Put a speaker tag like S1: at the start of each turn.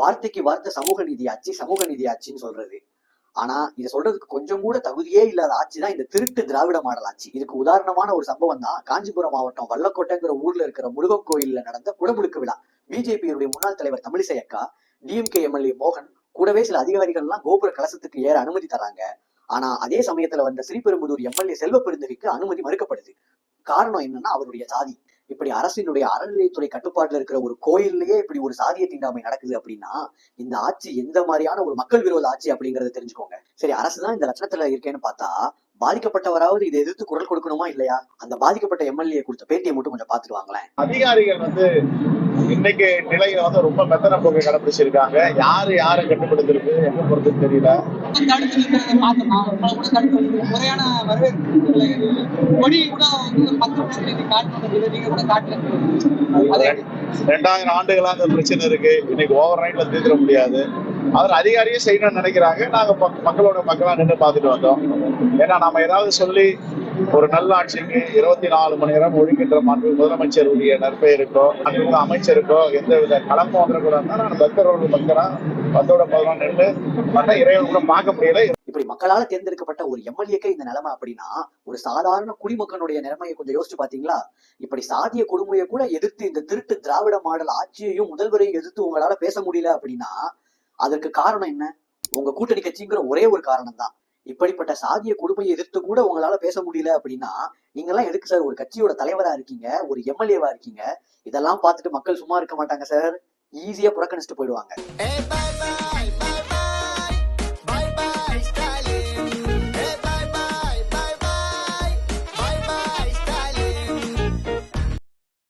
S1: வார்த்தைக்கு வார்த்தை சமூக நீதி ஆட்சி சமூக நீதி ஆட்சின்னு சொல்றது. ஆனா இதை சொல்றதுக்கு கொஞ்சம் கூட தகுதியே இல்லாத ஆட்சி தான் இந்த திருட்டு திராவிட மாடல் ஆட்சி. இதுக்கு உதாரணமான ஒரு சம்பவம் தான் காஞ்சிபுரம் மாவட்டம் வல்லக்கோட்டைங்கிற ஊர்ல இருக்கிற முருகன் கோயில்ல நடந்த குடமுழுக்கு விழா. பிஜேபியுடைய முன்னாள் தலைவர் தமிழிசை அக்கா டிஎம்கே எம்எல்ஏ மோகன் கூடவே சில அதிகாரிகள் எல்லாம் கோபுர கலசத்துக்கு ஏற அனுமதி தராங்க. ஆனா அதே சமயத்துல வந்த ஸ்ரீபெரும்புதூர் எம்எல்ஏ செல்வ பெருந்தகைக்கு அனுமதி மறுக்கப்படுது. காரணம் என்னன்னா அவருடைய சாதி. இப்படி அரசினுடைய அறநிலையத்துறை கட்டுப்பாட்டுல இருக்கிற ஒரு கோயில்லயே இப்படி ஒரு சாதிய தீண்டாமை நடக்குது அப்படின்னா இந்த ஆட்சி எந்த மாதிரியான ஒரு மக்கள் விரோத ஆட்சி அப்படிங்கறத தெரிஞ்சுக்கோங்க. சரி அரசுதான் இந்த லட்சணத்துல இருக்கேன்னு பார்த்தா பாதிக்கப்பட்டவராவது இதை எதிர்த்து குரல் கொடுக்கணுமா இல்லையா? அந்த பாதிக்கப்பட்ட எம்எல்ஏ கொடுத்த பேட்டியை மட்டும் கொஞ்சம் பாத்துட்டு வாங்களேன்.
S2: அதிகாரிகள் வந்து இன்னைக்கு நிலையில வந்து ரொம்ப மெத்தன போக்கை கடைபிடிச்சிருக்காங்க. யாரு யாரை கட்டுப்படுத்திருக்கு எங்க பொறுத்துன்னு தெரியல.
S3: தடுத்து நிற்கிறத பார்த்தோமா முறையான வரவேற்பு. கொடி வந்து பத்து நிமிஷத்துல நீங்க காட்டணும் நீங்க கூட
S2: ரெண்டாயிரம் ஆண்டுகளா அந்த பிரச்சனை இருக்கு. இன்னைக்கு ஓவர் நைட்ல தீர்க்க முடியாது. அதில் அதிகாரியும் செய்யணும்னு நினைக்கிறாங்க. நாங்க மக்- மக்களோட மக்களாக நின்று பார்த்துட்டு வந்தோம். ஏன்னா நம்ம ஏதாவது சொல்லி ஒரு நல்ல ஆட்சிக்கு இருபத்தி நாலு மணி நேரம் ஒழுங்கின்ற மாண்பு முதலமைச்சருடைய நற்பெயருக்கோ அன்பு அமைச்சருக்கோ எந்த வித கலப்பம் வந்துடக்கூடாதுன்னா நான் பக்தரோட பக்தரா பத்தோட பதினொன்று நின்று மற்ற இறைவன் கூட பார்க்க முடியல.
S1: இப்படி மக்களால் தேர்ந்தெடுக்கப்பட்ட ஒரு எம்எல்ஏக்கே இந்த நிலைமை அப்படின்னா ஒரு சாதாரண குடிமக்களுடைய நிலைமையை கொஞ்சம் யோசிச்சு பாத்தீங்களா இப்படி சாதிய கொடுமையை கூட எதிர்த்து இந்த திருட்டு திராவிட மாடல் ஆட்சியையும் முதல்வரையும் எதிர்த்து உங்களால பேச முடியல அப்படின்னா அதற்கு காரணம் என்ன? உங்க கூட்டணி கட்சிங்கிற ஒரே ஒரு காரணம் தான் இப்படிப்பட்ட சாதிய கொடுமையை எதிர்த்து கூட உங்களால பேச முடியல அப்படின்னா நீங்க எல்லாம் எதுக்கு சார் ஒரு கட்சியோட தலைவரா இருக்கீங்க? ஒரு எம்எல்ஏவா இருக்கீங்க? இதெல்லாம் பார்த்துட்டு மக்கள் சும்மா இருக்க மாட்டாங்க சார். ஈஸியா புறக்கணிச்சுட்டு போயிடுவாங்க.